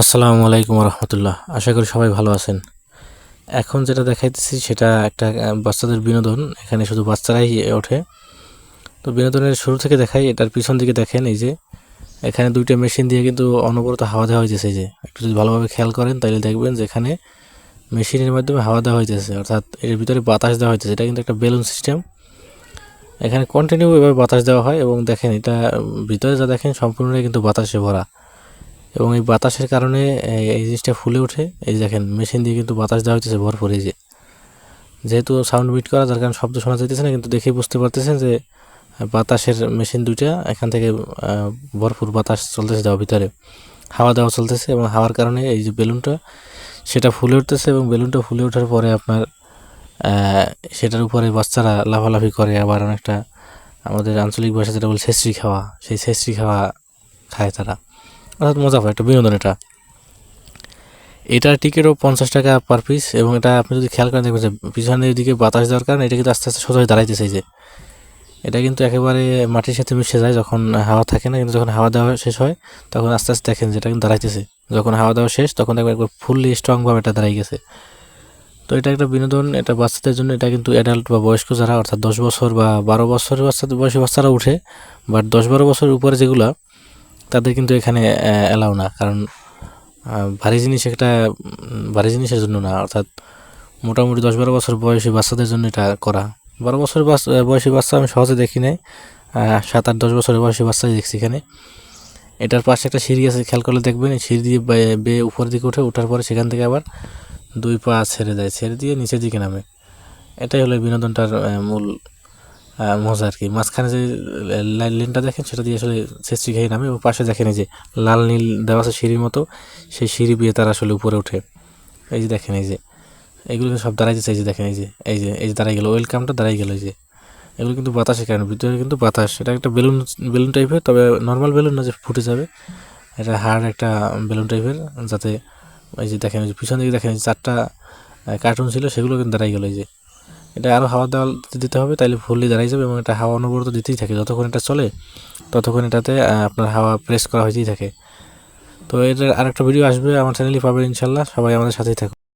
আসসালামু আলাইকুম রহমতুল্লাহ। আশা করি সবাই ভালো আছেন। এখন যেটা দেখাইতেছি সেটা একটা বাচ্চাদের বিনোদন। এখানে শুধু বাচ্চারাই ওঠে। তো বিনোদনের শুরু থেকে দেখাই, এটার পিছন দিকে দেখেন, এই যে, এখানে দুইটা মেশিন দিয়ে কিন্তু অনবরত হাওয়া দেওয়া হইতেছে যে। একটু যদি ভালোভাবে খেয়াল করেন তাহলে দেখবেন যে এখানে মেশিনের মাধ্যমে হাওয়া দেওয়া হইতেছে। অর্থাৎ এর ভিতরে বাতাস দেওয়া হইতেছে। এটা কিন্তু একটা বেলুন সিস্টেম। এখানে কন্টিনিউ এভাবে বাতাস দেওয়া হয় এবং দেখেন, এটা ভিতরে যা দেখেন, সম্পূর্ণটাই কিন্তু বাতাসে ভরা। এবং এই বাতাসের কারণে এই- জিনিসটা ফুলে ওঠে। এই দেখেন, মেশিন দিয়ে কিন্তু বাতাস দেওয়া হইতেছে ভরপুর, এই যে। যেহেতু সাউন্ড বিট করা, যার কারণে শব্দ শোনা যাইতেছে না, কিন্তু দেখেই বুঝতে পারতেছেন যে, বাতাসের মেশিন দুইটা, এখান থেকে ভরপুর বাতাস চলতেছে দেওয়া ভিতরে। হাওয়া দেওয়া চলতেছে এবং হাওয়ার কারণে এই যে বেলুনটা, সেটা ফুলে উঠতেছে এবং বেলুনটা ফুলে ওঠার পরে আপনার সেটার উপরে বাচ্চারা লাফালাফি করে আবার অনেকটা, আমাদের আঞ্চলিক ভাষা যেটা বলে ছেঁচড়ি খাওয়া, সেই ছেঁচড়ি খাওয়া খায় তারা। অর্থাৎ মজা পায় একটা বিনোদন এটা। এটার টিকিটও পঞ্চাশ টাকা পার পিস এবং এটা আপনি যদি খেয়াল করেন দেখবেন যে পিছনের দিকে বাতাস দেওয়ার কারণে এটা কিন্তু আস্তে আস্তে সোজা দাঁড়াইতেছে যে। এটা কিন্তু একেবারে মাটির সাথে মিশে যায় যখন হাওয়া থাকে না, কিন্তু যখন হাওয়া দেওয়া শেষ হয়, তখন আস্তে আস্তে দেখেন যে এটা কিন্তু দাঁড়াইতেছে। যখন হাওয়া দেওয়া শেষ, তখন দেখবেন একবার ফুললি স্ট্রংভাবে এটা দাঁড়াই গেছে। তো এটা একটা বিনোদন, এটা বাচ্চাদের জন্য, এটা কিন্তু অ্যাডাল্ট বা বয়স্ক যারা, অর্থাৎ দশ বছর বা বারো বছরের বাচ্চাদের বয়সী বাচ্চারা উঠে বাট দশ বারো বছরের উপরে যেগুলা তাদের কিন্তু এখানে অ্যালাউ না। কারণ ভারী জিনিস একটা ভারী জিনিসের জন্য না। অর্থাৎ মোটামুটি দশ বারো বছর বয়সী বাচ্চাদের জন্য এটা করা। বারো বছর বয়সী বাচ্চা আমি সহজে দেখি নাই। সাত আট দশ বছরের বয়সী বাচ্চাই দেখছি এখানে। এটার পাশে একটা সিঁড়ি আছে, খেয়াল করলে দেখবেন সিঁড়ি দিয়ে বেয়ে উপরের দিকে উঠে ওঠার পরে সেখান থেকে আবার দুই পা ছেড়ে দেয়। ছেড়ে দিয়ে নিচের দিকে নামে। এটাই হলো বিনোদনটার মূল মজা আর কি। মাঝখানে যে লাইনটা দেখেন, সেটা দিয়ে আসলে ছেঁচড়ি খেয়ে নামে, এবং পাশে দেখেন এই যে লাল নীল দেওয়া আছে সিঁড়ির মতো, সেই সিঁড়ি বিয়ে তারা আসলে উপরে ওঠে। এই যে দেখেন এই যে এগুলো কিন্তু সব দাঁড়াই যাচ্ছে এই যে দেখেন এই যে এই যে এই যে দাঁড়াই গেল, ওয়েলকামটা দাঁড়াই গেলো এই যে। এগুলো কিন্তু বাতাসের কারণে, ভিতরে কিন্তু বাতাস, এটা একটা বেলুন বেলুন টাইপের, তবে নর্মাল বেলুন না যে ফুটে যাবে। এটা হার্ড একটা বেলুন টাইপের, যাতে এই যে দেখেন পিছন দিকে দেখেন চারটা কার্টুন ছিল, সেগুলো কিন্তু দাঁড়াই গেলো এই যে। এটা আরও হাওয়া দেওয়া দিতে হবে তাহলে ফুললি দাঁড়াই যাবে এবং এটা হাওয়া অনবরত দিতেই থাকে। যতক্ষণ এটা চলে, ততক্ষণ এটাতে আপনার হাওয়া প্রেস করা হইতেই থাকে। তো এটার আরেকটা ভিডিও আসবে আমার চ্যানেলই পাবেন ইনশাল্লাহ। সবাই আমাদের সাথেই থাকুন।